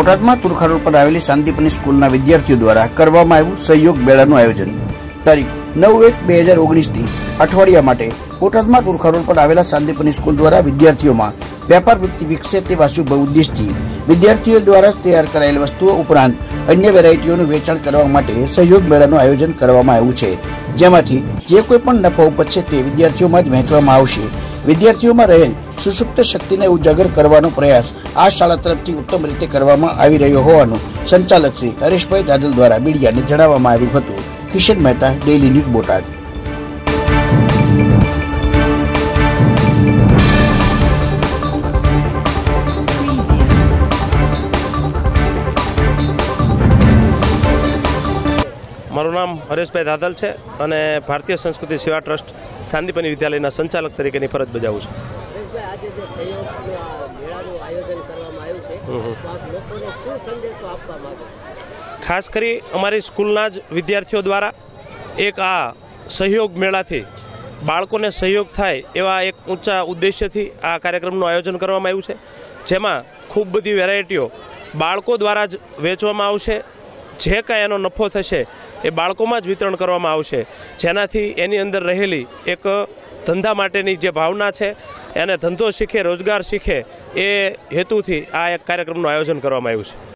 બોટાદમાં તુરખા રોડ પર આવેલી શાંતિપની સ્કૂલના વિદ્યાર્થીઓ દ્વારા કરવામાં આવ્યું સહયોગ મેળાનું આયોજન. તારીખ નવ એક બે હજાર ઓગણીસથી અઠવાડિયા માટે બોટાદમાં તુરખા રોડ પર આવેલા શાંતિપની સ્કૂલ દ્વારા વિદ્યાર્થીઓમાં વેપાર વૃત્તિ વિકસે તેવા શુભ ઉદ્દેશથી વિદ્યાર્થીઓ દ્વારા તૈયાર કરાયેલ વસ્તુઓ ઉપરાંત અન્ય વેરાયટીઓનું વેચાણ કરવા માટે સહયોગ મેળાનું આયોજન કરવામાં આવ્યું છે. જેમાંથી જે કોઈ પણ નફો ઉપજશે તે વિદ્યાર્થીઓમાં જ વહેંચવામાં આવશે. વિદ્યાર્થીઓમાં રહેલ સુષુપ્ત શક્તિને ઉજાગર કરવાનો પ્રયાસ આ શાળા તરફથી ઉત્તમ રીતે કરવામાં આવી રહ્યો હોવાનું સંચાલક શ્રી હરેશભાઈ દાદલ દ્વારા મીડિયાને જણાવવામાં આવ્યું હતું. Kishan Mehta daily news Botad. મારું નામ હરેશભાઈ દાદલ છે અને ભારતીય સંસ્કૃતિ સેવા ટ્રસ્ટ સાંદીપની વિદ્યાલયના સંચાલક તરીકેની ફરજ બજાવું છું. આજે જે સહયોગનું આ મેળાનું આયોજન કરવામાં આવ્યું છે. તો આપ લોકોને શું સંદેશો આપવા માંગો ખાસ કરી અમારી સ્કૂલના જ વિદ્યાર્થીઓ દ્વારા એક આ સહયોગ મેળાથી બાળકોને સહયોગ થાય એવા એક ઊંચા ઉદ્દેશ્યથી આ કાર્યક્રમનું આયોજન કરવામાં આવ્યું છે. જેમાં ખૂબ બધી વેરાયટીઓ બાળકો દ્વારા જ વેચવામાં આવશે. જે કાંઈ એનો નફો થશે એ બાળકોમાં જ વિતરણ કરવામાં આવશે. જેનાથી એની અંદર રહેલી એક ધંધા માટેની જે ભાવના છે, એને ધંધો શીખે, રોજગાર શીખે, એ હેતુથી આ એક કાર્યક્રમનું આયોજન કરવામાં આવ્યું છે.